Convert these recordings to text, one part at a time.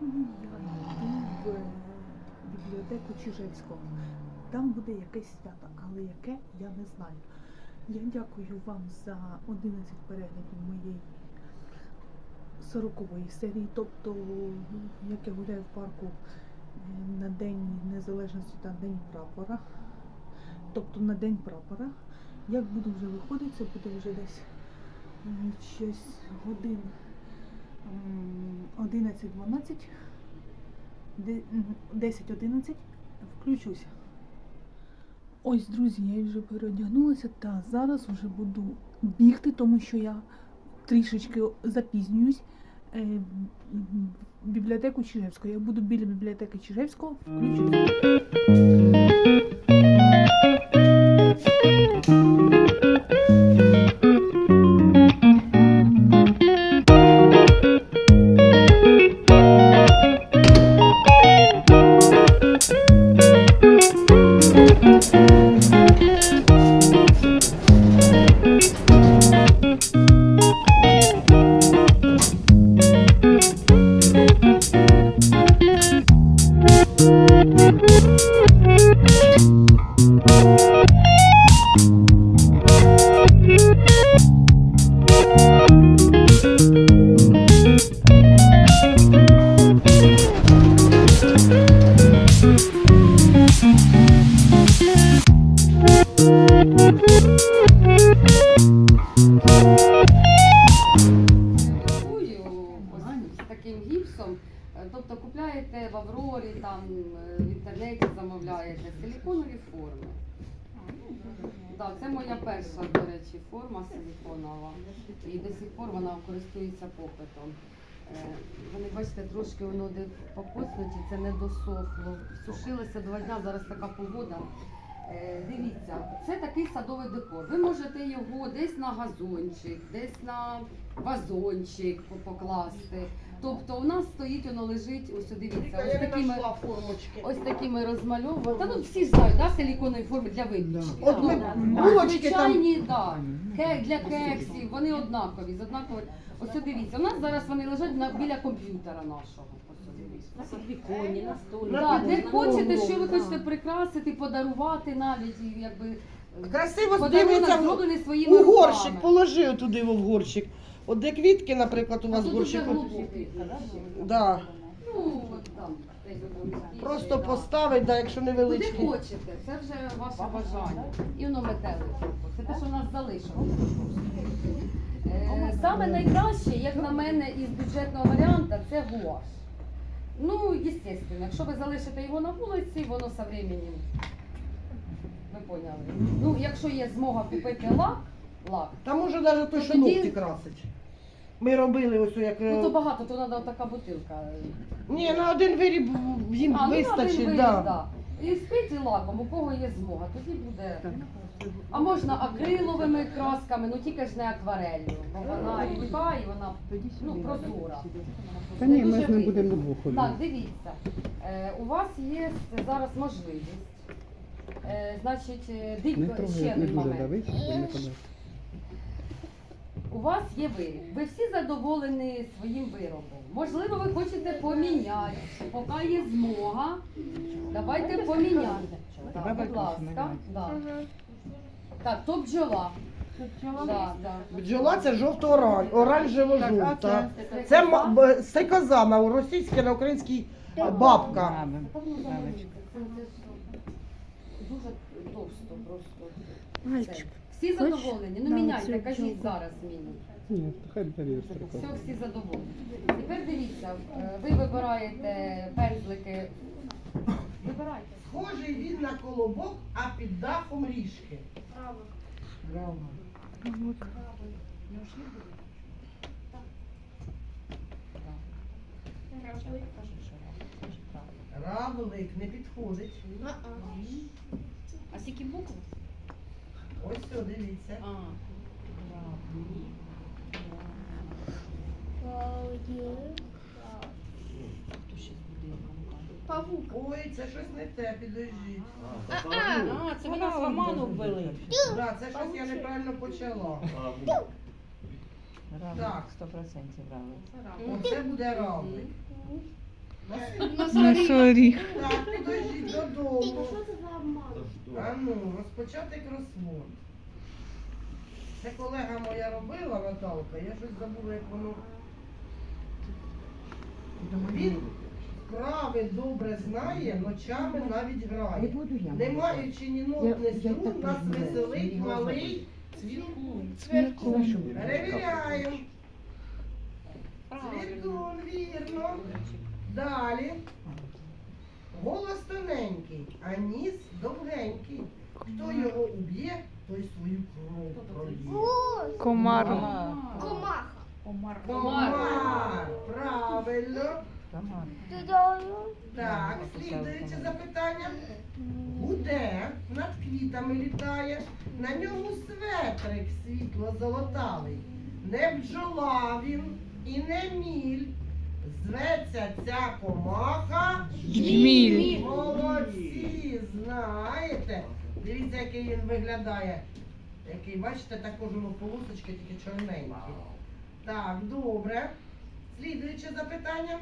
Я йду в е, бібліотеку Чижевського. Там буде якесь свято, але яке я не знаю. Я дякую вам за 11 переглядів моєї 40-ї серії, тобто як я гуляю в парку е, на День Незалежності та День прапора. Тобто на День прапора. Як буду вже виходити, це буде вже десь м, щось годин 11-12, 10-11, включуся. Ось, друзі, я вже переодягнулася та зараз вже буду бігти, тому що я трішечки запізнююсь. е, в бібліотеку Чижевського. Я буду біля бібліотеки Чижевського. Включусь. Перша, до речі, форма силіконова. І до сих пор вона користується попитом. Е, Вони, бачите, трошки воно де покоцнуті, це не досохло. Сушилося два дня, зараз така погода. Е, Дивіться, це такий садовий декор. Ви можете його десь на газончик, десь на вазончик покласти. Тобто у нас стоїть, воно лежить, ось дивіться, ось такими, формочки. ось такими розмальованими. Та ну всі ж знають, да, силіконові форми для випічки. От ми Да. булочки там. Звичайні, да. Кек для кексів, вони однакові, з однакові. Ось дивіться, у нас зараз вони лежать на, біля комп'ютера нашого. Ось дивіться. На на столі. Да, де хочете, що ви хочете прикрасити, подарувати навіть, і якби Красиво подарунок дивиться своїми у горщик, руками. положи туди в горщик. От де квітки, наприклад, у А вас тут горщик. уже. Да. Ну, от там. десь воно Просто да. поставить, да, якщо Куди невеличкий. хочете, це вже ваше бажання. І воно метелико. Це те, що в нас залишилося. Е, Саме найкраще, як на мене, із бюджетного варіанту, це гуаш. Ну, звісно, якщо ви залишите його на вулиці, воно со временем. Ви поняли. Ну, якщо є змога купити лак, лак, Там може навіть той, То що тоді- ногті красить. Ми робили ось як. е, ну то багато, то треба така бутилка. Ні, на один виріб їм А, ну, один вистачить, вид, да. да. І спить лаком, у кого є змога, тоді буде. А можна акриловими красками, ну тільки ж не акварелью, бо вона рідка і вона ну, прозора. Та ні, ми ж не будемо двох Так, дивіться, е, у вас є зараз можливість. Е, значить, е, Не дивіться, ще не один дуже момент. дави, щоб не подати. У вас є виріб. Ви всі задоволені своїм виробом. Можливо, ви хочете поміняти, поки є змога. Давайте поміняємо. Так, будь ласка. Да. Так, то бджола. Да, да. Бджола це жовто-оранж, оранжево-жовта. Це м- б- стрекоза на російській, на українській е, бабка. Дуже товсто просто. Мальчик. Всі задоволені? Ну міняйте, кажіть зараз мені. Ні, хай дає Все, всі задоволені. Тепер дивіться, е, ви вибираєте пензлики. Вибирайте. Схожий він на колобок, а під дахом ріжки. Равлик не підходить. А скільки букв? Ось все, дивіться. А. Хто ще з будинком? Ой, це щось не те, підождіть. А, це ви нас в оману ввели. Да, це щось я неправильно почала. Так. Сто процентів равлик. Оце буде равлик. Носоріг. Так, подождіть додому. А ну, розпочати кросворд. Це колега моя робила, Наталка, я щось забула, як воно. Він вправи добре знає, ночами навіть грає. Не маючи ні ног, ні струн, нас веселить малий цвіркун. Перевіряємо. Цвіркун, вірно. Далі. Голос тоненький, а ніс довгенький. Хто його уб'є, той свою кров пролє. Комар. Комар. Комар. Правильно. Так, слідуюче запитання. Гуде, над квітами літає, на ньому светрик світло золотавий. Не бджола він і не міль. Зветься ця комаха. Жміль. Молодці, знаєте. Дивіться, який він виглядає. Який, бачите, також воно полосочки, тільки чорненькі. Так, добре. Слідуюче запитання.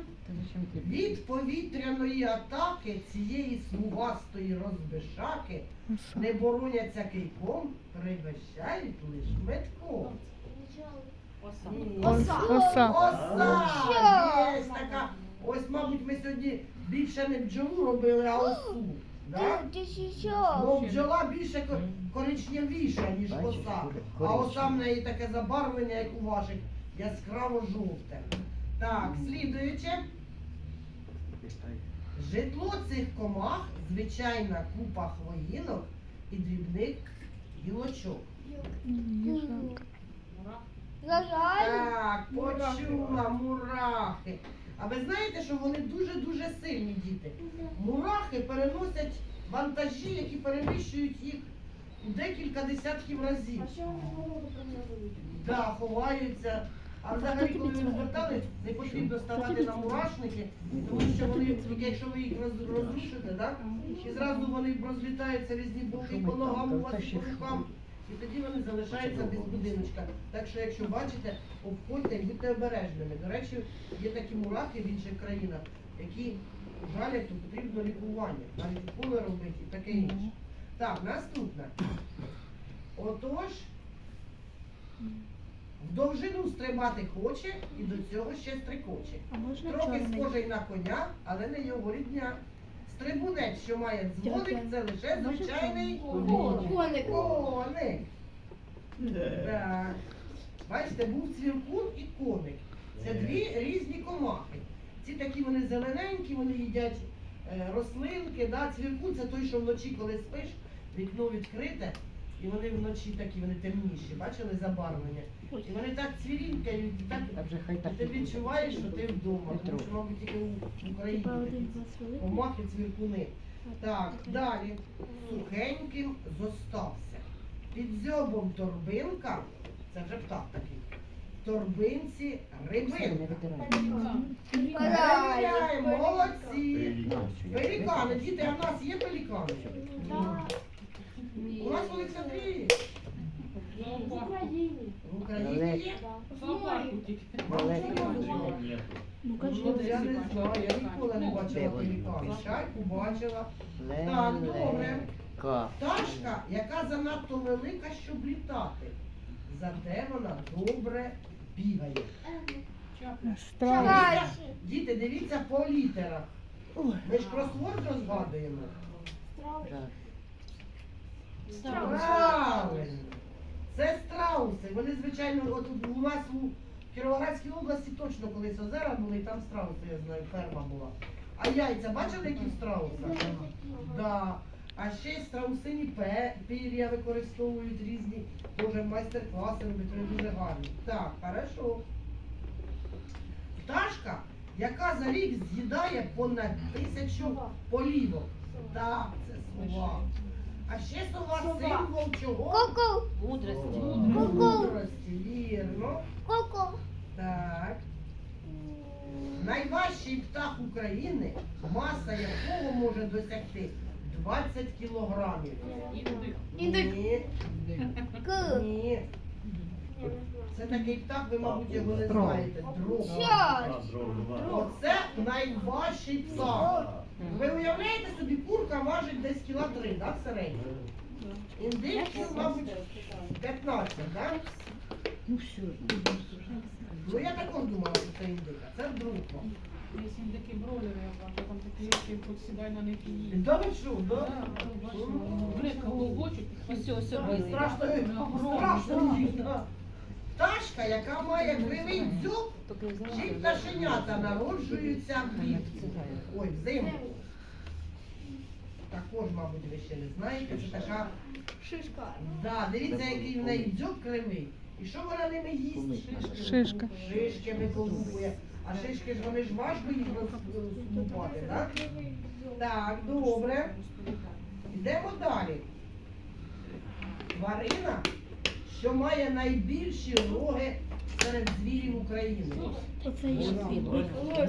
Від повітряної атаки цієї смугастої розбишаки не бороняться кийком, пригощають лиш метком. Оса. Оса. Оса! Є така. Ось, мабуть, ми сьогодні більше не бджолу робили, а осу. Да? Бо бджола більше ко- коричневіша, ніж оса. А оса в неї таке забарвлення, як у ваших, яскраво жовте. Так, слідуюче. Житло цих комах звичайна купа хвоїнок і дрібних гілочок. Так, почула мурахи. А ви знаєте, що вони дуже-дуже сильні діти. Мурахи переносять вантажі, які перевищують їх у декілька десятків разів. Да, ховаються. А взагалі, коли ви звертали, не потрібно ставати на мурашники, тому що вони, якщо ви їх роз- розрушите, да, і зразу вони розлітаються різні боки по ногам у вас по рукам. І тоді вони залишаються без будиночка. Так що, якщо бачите, обходьте і будьте обережними. До речі, є такі мурахи в інших країнах, які жалять, то потрібно лікування, навіть уколи робити і таке інше. Так, наступне. Отож, в довжину стрибати хоче і до цього ще стрикоче. Трохи чорний? схожий на коня, але не його рідня. Стрибунець, що має дзвоник, це лише звичайний Коник. коник. Так. Бачите, був цвіркун і коник. Це дві різні комахи. Ці такі вони зелененькі, вони їдять е, рослинки. Да? Цвіркун це той, що вночі, коли спиш, вікно відкрите, і вони вночі такі, вони темніші, бачили забарвлення. І вони так цвірінькають, і так і ти відчуваєш, що ти вдома. Тому що, мабуть, тільки в Україні такі комахи, цвіркуни. Так, далі. Сухеньким зостався. Під зьобом торбинка, це вже птах такий. Торбинці рибинка. Перевіряємо, молодці. Пелікани, діти, а в нас є пелікани? У нас Олександрії. В Україні є? Ну Ну, я не знаю, я ніколи не бачила пелікана. Чайку бачила. Так, добре. Пташка, яка занадто велика, щоб літати. Зате вона добре бігає. Діти, дивіться по літерах. Ми ж кросворд розгадуємо. Правильно. Це страуси. Вони, звичайно, от у нас у Кіровоградській області точно колись озера були, і там страуси, я знаю, ферма була. А яйця бачили, які в страусах? Да. А ще й страусині пе- пір'я використовують різні, дуже майстер-класи роблять, вони дуже гарні. Так, хорошо. Пташка, яка за рік з'їдає понад тисячу полівок. Так, це сова. А ще сова символ чого? Мудрості. Мудрості, вірно. Так. Найважчий птах України, маса якого може досягти 20 кілограмів. Індик. Ні. Ні. Це такий птах, ви, мабуть, його не знаєте. Дрог. Оце найважчий птах. Ви уявляєте собі, курка важить десь кіла три, да, в середньому? Індиків, мабуть, 15, так? Ну все. Ну я також думала, що це індика. Це вдруг. Якщо такі бройлери, я там такі які хоч сідай на них і їй. Да ви що, да? Грека голубочок. Ось ось Ой, Страшно, страшно да. Пташка, яка має кривий дзьоб, чи пташенята народжуються влітку. Ой, взимку. Також, мабуть, ви ще не знаєте, це така, Шишка. да, дивіться, який в неї дзьоб кривий. І що вона ними їсть? Шишка. Шишки виколупує. А шишки ж вони ж важко їх розлупати, так? Так, добре. Йдемо далі. Тварина, що має найбільші роги серед звірів України. Оце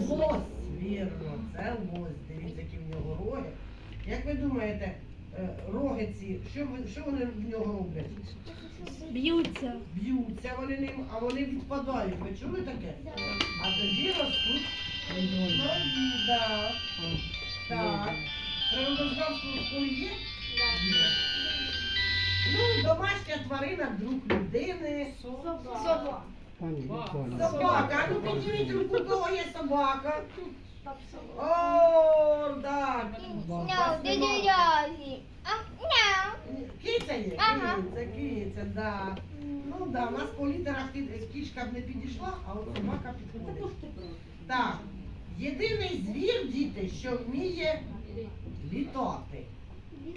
Лось, вірно, це лось. Дивіться, які в нього роги. Як ви думаєте, е, роги ці, що, ви- що вони в нього роблять? Б'ються. Б'ються вони ним, а вони відпадають. Ви чули таке? А тоді ростуть нові, да. Так. Природознавство в школі є? Є. Ну, домашня тварина, друг людини. Вікторія. Собака. А ну підніміть руку, у кого є собака. О, так. You doggy? Uh, no. Киця є? Ага. Киця, киця, да. Ну да, у нас по літерах кішка б не підійшла, а от собака підходить. Так. Єдиний звір, діти, що вміє літати.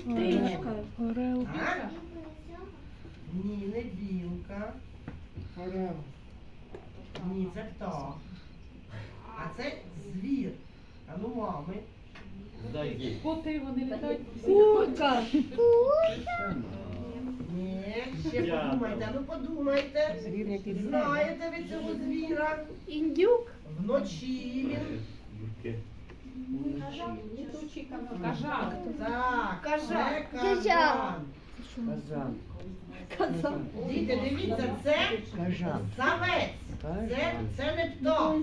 Птичка. Орел. Ні, не білка. Ні, це птах. А це звір. А ну мами. Коти вони літають. Курка. Ні, ще подумайте, а ну подумайте. Звір, який Знаєте ви цього звіра? Індюк. Вночі він. Кажак. Так, Кажан. це кажан. Казан. Казан. Діти, дивіться, це Кажан. самець. Це, це не птах.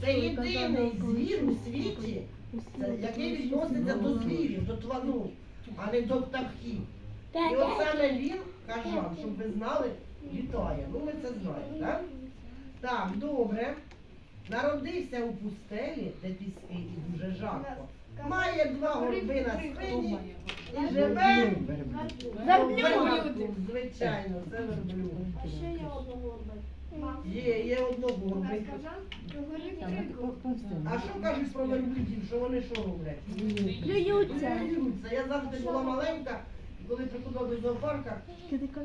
Це єдиний звір у світі, це, який відноситься до звірів, до твану, а не до птахів. І от саме він, кажан, щоб ви знали, літає. Ну ми це знаємо, так? Так, добре. Народився у пустелі, де піски і дуже жарко. Має два горби на спині і живе Верблюд. Звичайно, це верблюд. А ще є одного Є, є одногорбий. А що кажуть про верблюдів, що вони що роблять? Плюються. Я завжди була маленька, коли приходила до зоопарка,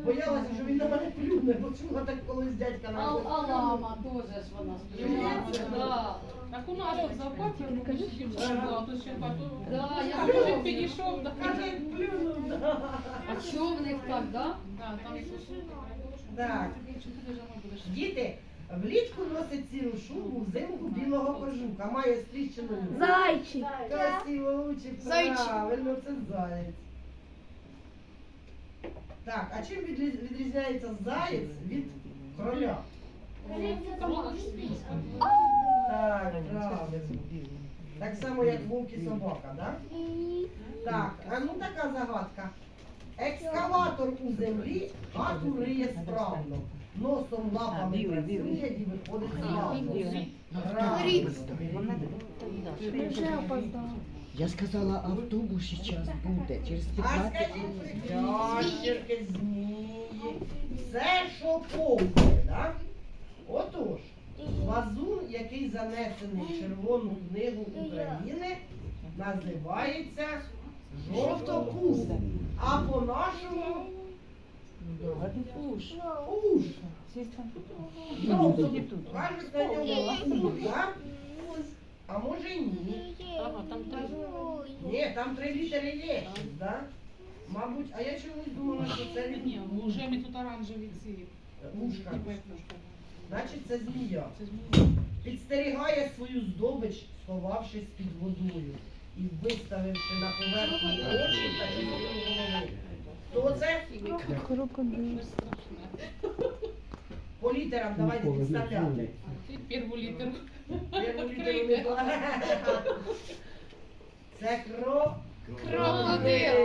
боялася, що він на мене плюне, бо чула так колись дядька на а лама теж ж вона? Да. Так у нас тут зоопарк, дівчина була, то ще так. Да, я Мужик підійшов, да. Каже, плюнув. А що в них так, да? Да, там Так, діти, влітку носить сіру шубу, взимку білого кожуха, має стріщену. Зайчик. Красиво Зайчик. правильно, це заєць. Так, а чим відрізняється заєць від кроля? Так, правильно. Так само, як вовк і собака, так? Так, а ну така загадка. Екскаватор у землі хату риє справно. Носом лапами працює і виходить з лаву. Вже опоздала. Я сказала, автобус сейчас буде. Через А 15 скажіть, ящерки, змії, все, що повзає, так? Отож, лазун, який занесений в Червону книгу України, називається жовтокуз. А по-нашому уж. Жовто. Кажуть на лазун, так? А може ні. Ні, там три літери є, да? Мабуть, а я чомусь думала, що це Ні, вже ми тут оранжеві ці. Мушка. Пепнушка. Значить, це змія. Це змія. Підстерігає свою здобич, сховавшись під водою і виставивши на поверхню очі та частину голови. Хто це? Крокодил. По літерам давайте підставляти. Ти Перву літеру. Це кро. Крокодил.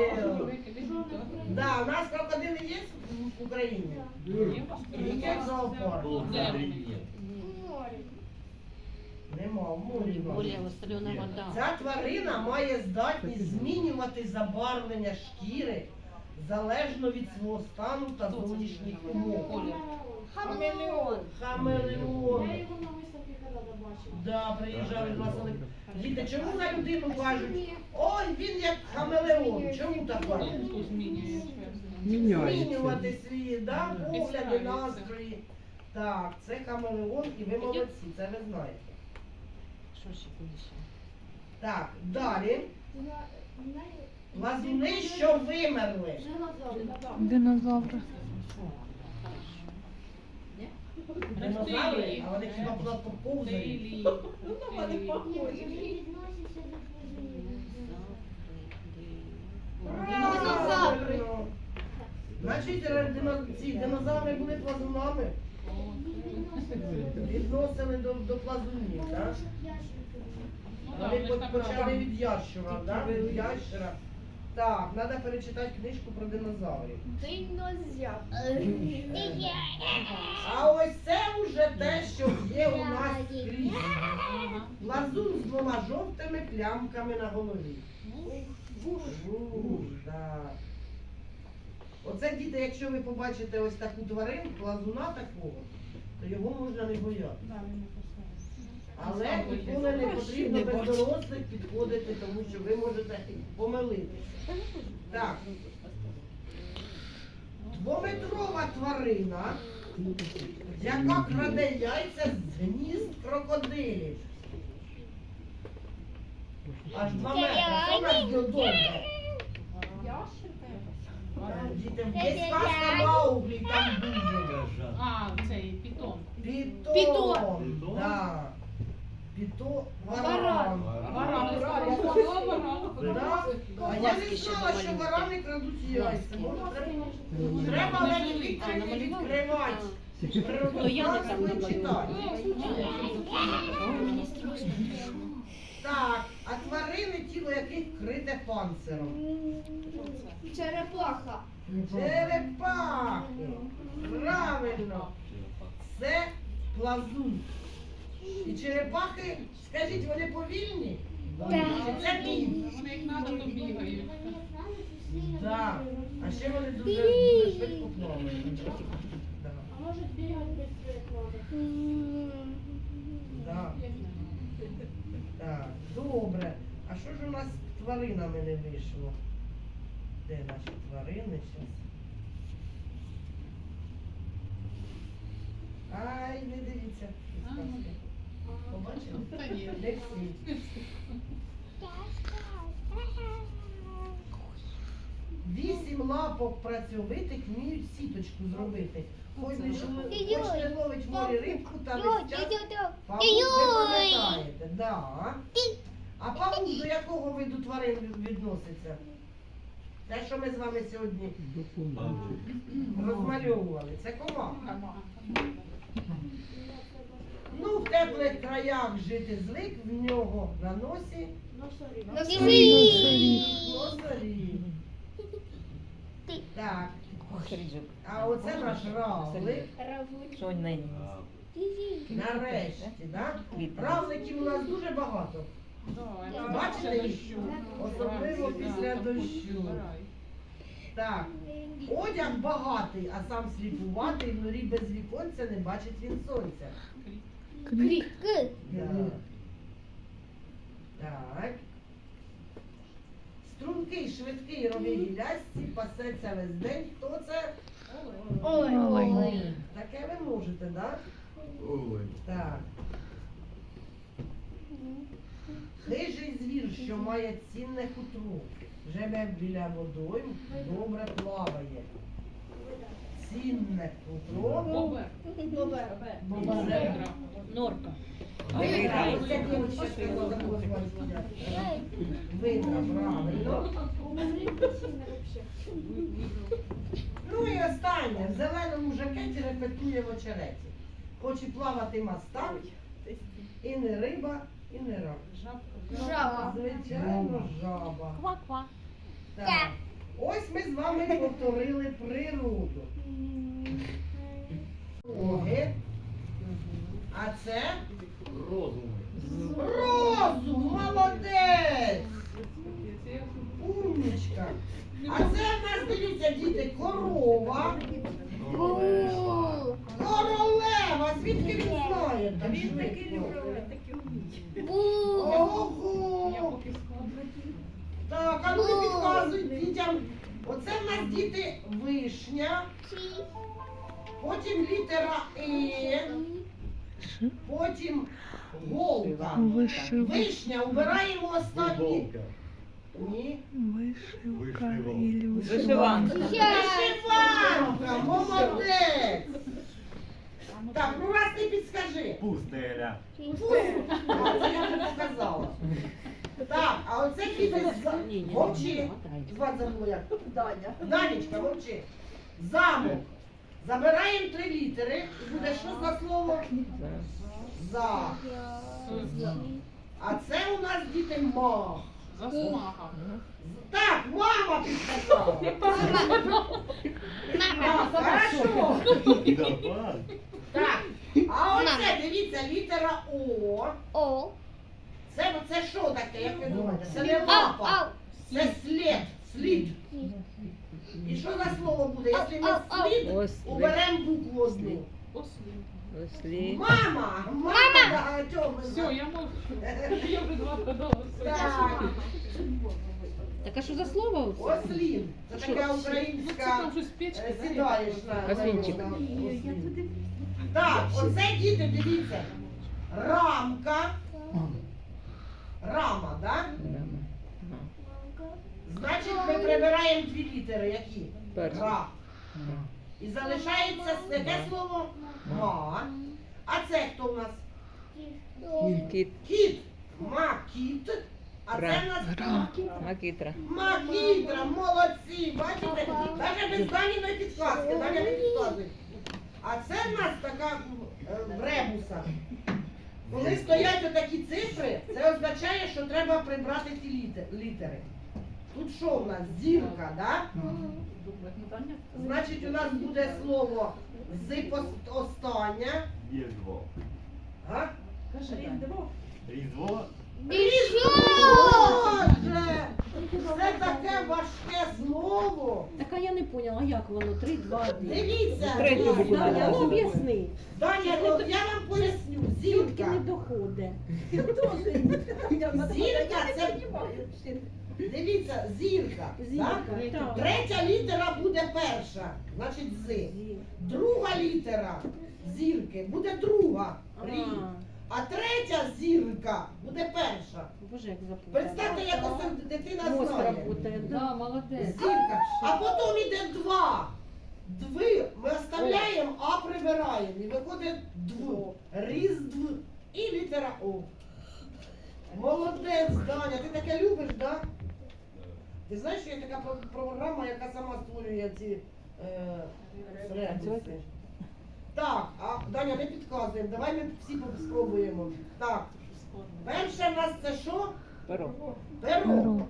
Да, у нас крокодили є в Україні. Тільки в зоопарку. Нема, вода. Ця тварина має здатність змінювати забарвлення шкіри залежно від свого стану та зовнішніх умов. Хамелеон. Хамелеон. Да, приїжджали до нас. Діти, чому на людину кажуть? Ой, він як хамелеон. Чому так кажуть? Змінює? Змінювати свої да, погляди, настрої. Так, це хамелеон і ви молодці, це ви знаєте. Що ще більше? Так, далі. Лазуни, що вимерли. Динозавр. Динозаври. Динозаври, а вони хіба просто повзають. Лілії. Правильно. Значить, ре- дино- ці динозаври були плазунами. Відносили до, до плазунів, так? Вони по- почали від ящера, да? від ящера. Так, треба перечитати книжку про динозаврів. Динозавр. А ось це вже те, що є у нас скрізь. Лазун з двома жовтими плямками на голові. Вуж, так. Оце діти, якщо ви побачите ось таку тваринку, лазуна такого, то його можна не боятися. Да, він не поставив. Але ніколи не потрібно без дорослих підходити, тому що ви можете помилитися. Так. Двометрова тварина, яка краде яйця з гнізд крокодилів. Аж два метри. Що в нас додому? Діти, є сказка Мауглі, там дуже. А, цей питон. Питон. Питон. Да. Питон. Варан. Варан. Я сказала варан. Да? А я не знала, що варани крадуть яйця. Треба- Лені Вікторівні відкривати. Природознавство і читати. Так, а тварини, тіло яких вкрите панциром. Черепаха. Черепахи. Правильно. Це плазун. І черепахи, скажіть, вони повільні? Це міф? Вони як надо, то бігають. Так. А ще вони дуже, дуже швидко плавають. Да. А може бігати без світла. Да. Так, добре. А що ж у нас з тваринами не вийшло? Де наші тварини зараз? Ай, не дивіться. Вісім лапок працьовитих вміють сіточку зробити. Хоч не Ой. ловить морі рибку та весь час. Павук ви пам'ятаєте, да. А павук до якого виду тварин відноситься? Те, що ми з вами сьогодні розмальовували, це комаха. Ну, в теплих краях жити звик, в нього на носі Носоріг. Так, а оце наш равлик. Що не Нарешті, так? Равликів у нас дуже багато. Бачите їх? дощу. Особливо після дощу. Так, одяг багатий, а сам сліпуватий, в норі без віконця не бачить він сонця. Крік. К. Да. Так. Стрункий, швидкий, ровий гілясці, пасеться весь день. Хто це? Ой. Олень. Таке ви можете, так? Так. Хижий звір, що має цінне хутро, живе біля водойм, добре плаває. Цінне хутро. Бобер. Норка. Видра. Видра, правильно. Ну і останнє. В зеленому жакеті репетує в очереті. Хоче плавати мастак, І не риба, і не рак. Жаба. Звичайно, жаба. Ква-ква. Так. Ось ми з вами повторили природу. Роги. А це розум. Розум, Молодець. Умничка. А це в нас, дивіться, діти, корова. Королева. Звідки він знає? так швидко? Бу. Ого. Так, а ну підказуй дітям. Оце в нас діти вишня, потім літера Е, потім голка. Вишивка. Вишня, убираємо останні. Ні. Вишивка. Вишиванка. Вишиванка, молодець. Так, ну раз ти підскажи. Пустеля. А, це я вже сказала. Так, а оце діти з- мовчи. Звати забула як? Даня. Данечка, мовчи. Замок. Забираємо три літери. І буде що за слово? За. А це у нас діти мах. Засмага. Так, мама підказала. Так, хорошо. Давай. Так. А оце, дивіться, літера О. О. Це, це що таке, як ви думаєте? Це не лапа. Це слід. Слід. І що за слово буде? Якщо ми слід, уберемо букву одну. Ослі. Мама! Мама! Да. Все, я мовчу. Я вже два подала. Так, Так а що за слово? ослін. Це Що? така Ну, це українська. печка. е, Сідаєш на. Так, оце діти, дивіться. Рамка. Рама, так? Значить, ми прибираємо дві літери, які? Ра. І залишається яке слово? Ма. А це хто у нас? Кіт. Кіт. Макіт. А це в нас Макітра. Макітра, молодці. Бачите? Навіть без Даніної підказки. Даня не підказує. А це в нас така е, в ребуса. Коли стоять отакі цифри, це означає, що треба прибрати ті літе- літери. Тут що в нас? Зірка, да? Значить, у нас буде слово з пос- остання. Різдво. А? Різдво. Боже! Це таке важке слово. Так а я не поняла, як воно? Три, два, один. Дивіться, дивіться, букву Даня, ну, об'ясни. Даня, ну, я вам поясню. Зірка. доходить. Зірка це. Дивіться, зірка. так? Так. Третя літера буде перша, значить з. Друга літера зірки буде друга. Рі. А третя зірка буде перша. Боже, як запутала. Представте, як ось дитина знає. Да, молодець. Зірка. А потім іде два. Дви ми оставляємо, а прибираємо. І виходить дв. Різдв і літера О. Молодець, Даня, ти таке любиш, так? Да? Ти знаєш, що є така програма, яка сама створює ці е, ребуси? Так, а Даня, не підказуємо. Давай ми всі спробуємо. Так, перше в нас це що? Перо. Перо.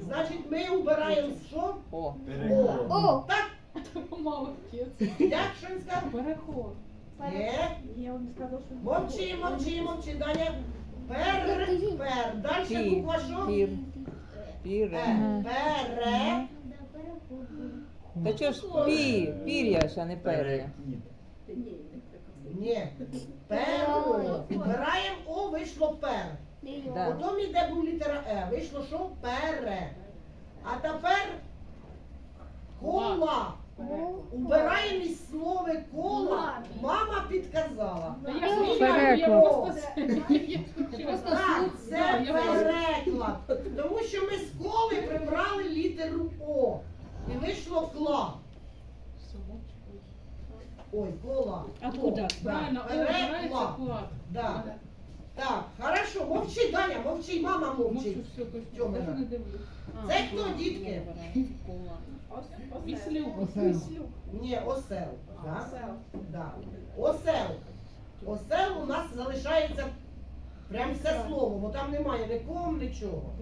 Значить, ми убираємо що? О. Переход. О. Так, Молодець. як що він сказав? Переход. Є. Я вам сказав, що... Мовчи, мовчи, мовчи, Даня. Пер, пер. Далі Пі. буква що? Пір. Піре. Е, Пере. Та чого ж пі? Пір'я ж, а не пер'я. Перехід. Ні. Перо. Вбираємо О, вийшло пер. Да. Потім йде був літера Е. Вийшло що? Пере. А тепер кола. Убираємо із слова кола. Мама підказала. Я Переклад. Так, це переклад. Тому що ми з коли прибрали літеру О. І вийшло кла. Ой, кола. Откуда? Правильно, о, збирається Переклад. Да. Так, хорошо, мовчи, Даня, мовчи, мама мовчить. Тьомина. Дивлюсь. Це хто, дітки? Віслюк. Ні, осел. Да? Да. Осел. Осел у нас залишається прям все слово, бо там немає ні ком, нічого.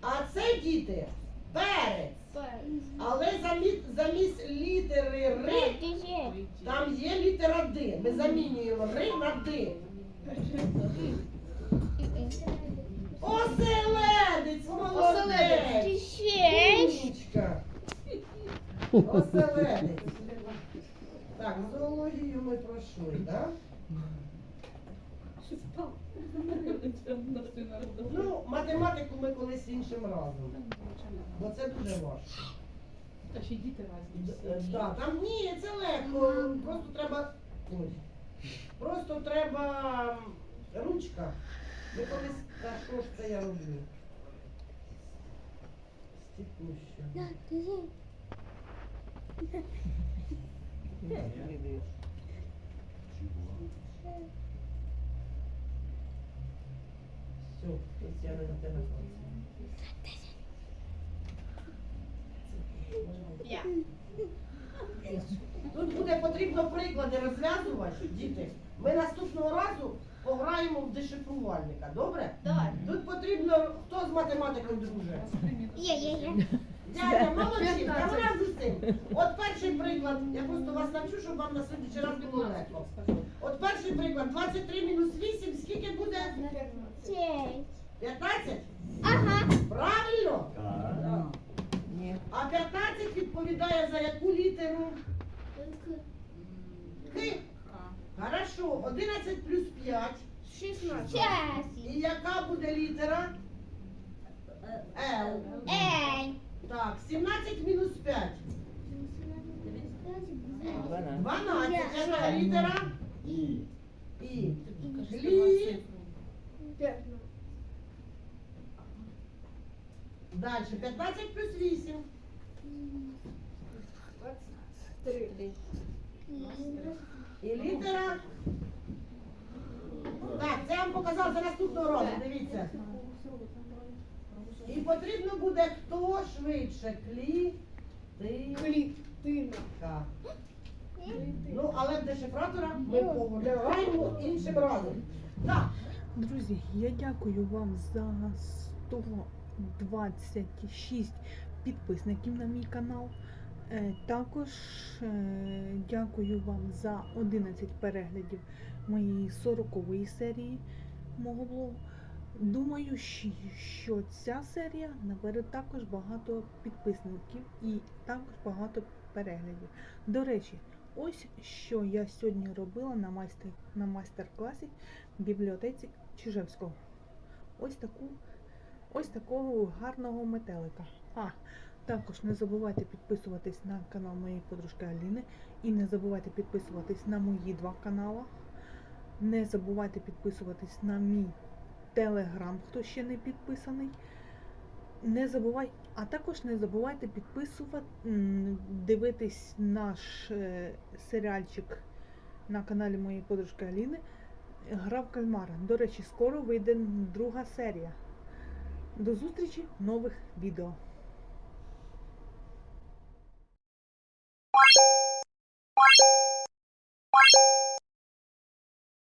А це діти перець. Але замість, замість літери там є літера Д. Ми замінюємо Р на Д. Оселедець, молодець! Умничка. Оселедець. Так, зоологію ми пройшли, так? Ну, математику ми колись іншим разом. Бо це дуже важко. Та ще й діти разні. Е, Да, там ні, це легко. Просто треба. Ой. Просто треба ручка. Ми колись. Та що ж це я роблю? Стікуще. Все, я на телефон. Я. Тут буде потрібно приклади розв'язувати, діти. Ми наступного разу пограємо в дешифрувальника, добре? Давай. Тут потрібно, хто з математикою друже? Є, є, є. Дядя, молодці, я разом з цим. От перший приклад, я просто вас навчу, щоб вам на слідчий раз було легко. От перший приклад, 23 мінус 8, скільки буде? Шесть. 15? Ага. Правильно? Так. А 15 відповідає за яку літеру? К. Хорошо, 11 плюс 5. Шістнадцять. Шесть. І яка буде літера? Л. Ей. Так, 17 мінус 5. Дванадцять. 12. Яка літера? І. І. Лі. П'ятнадцять. 15 плюс 8. І літера. Так, це я вам показав за наступного разу. Дивіться. І потрібно буде хто швидше. Клі. Ти. Клітина. Ну, але дешифратора ми поговоримо іншим разом. Так, Друзі, я дякую вам за 126 підписників на мій канал. Е, Також е, дякую вам за 11 переглядів моєї 40-ї серії мого блогу. Думаю, що ця серія набере також багато підписників і також багато переглядів. До речі, ось що я сьогодні робила на майстер на майстер-класі в бібліотеці Чижевського. Ось таку, ось такого гарного метелика. А, також не забувайте підписуватись на канал моєї подружки Аліни. І не забувайте підписуватись на мої два канали. Не забувайте підписуватись на мій телеграм, хто ще не підписаний. Не забувай, а також не забувайте підписувати, дивитись наш е, серіальчик на каналі моєї подружки Аліни. Гра в кальмара. До речі, скоро вийде друга серія. До зустрічі в нових відео. Bye.